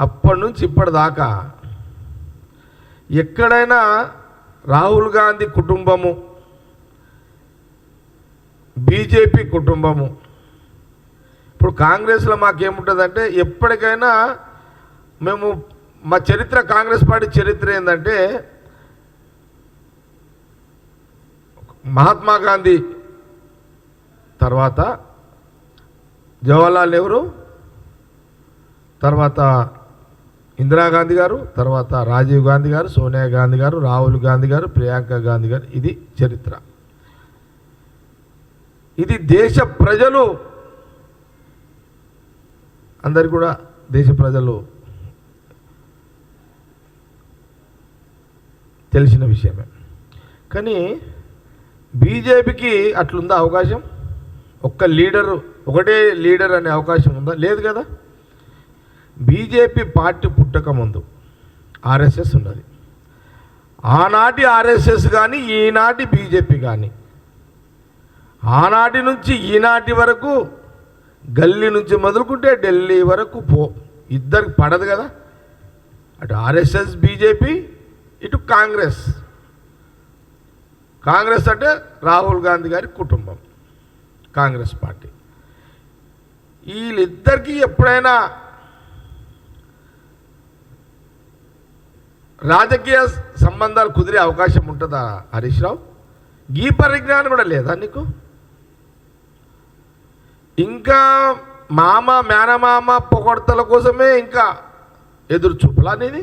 అప్పటి నుంచి ఇప్పటిదాకా ఎక్కడైనా రాహుల్ గాంధీ కుటుంబము బీజేపీ కుటుంబము ఇప్పుడు కాంగ్రెస్లో మాకేముంటుందంటే ఎప్పటికైనా మేము మా చరిత్ర కాంగ్రెస్ పార్టీ చరిత్ర ఏంటంటే మహాత్మా గాంధీ తర్వాత జవహర్లాల్ నెహ్రూ తర్వాత ఇందిరాగాంధీ గారు తర్వాత రాజీవ్ గాంధీ గారు సోనియా గాంధీ గారు రాహుల్ గాంధీ గారు ప్రియాంక గాంధీ గారు ఇది చరిత్ర. ఇది దేశ ప్రజలు. అందరు కూడా దేశ ప్రజలు. తెలిసిన విషయమే. కానీ బీజేపీకి అట్లుందా అవకాశం? ఒక్క లీడరు ఒకటే లీడర్ అనే అవకాశం ఉందా? లేదు కదా? బీజేపీ పార్టీ పుట్టకముందు ఆర్ఎస్ఎస్ ఉన్నది. ఆనాటి ఆర్ఎస్ఎస్ కానీ ఈనాటి బీజేపీ కానీ ఆనాటి నుంచి ఈనాటి వరకు గల్లీ నుంచి మొదలుకుంటే ఢిల్లీ వరకు పో ఇద్దరికి పడదు కదా. అటు ఆర్ఎస్ఎస్ బీజేపీ ఇటు కాంగ్రెస్. కాంగ్రెస్ అంటే రాహుల్ గాంధీ గారి కుటుంబం కాంగ్రెస్ పార్టీ. వీళ్ళిద్దరికీ ఎప్పుడైనా రాజకీయ సంబంధాలు కుదిరే అవకాశం ఉంటుందా హరీష్ రావు? ఈ పరిజ్ఞానం కూడా లేదా నీకు? ఇంకా మామ మేనమామ పొగడతల కోసమే ఇంకా ఎదురు చూపులా నీది?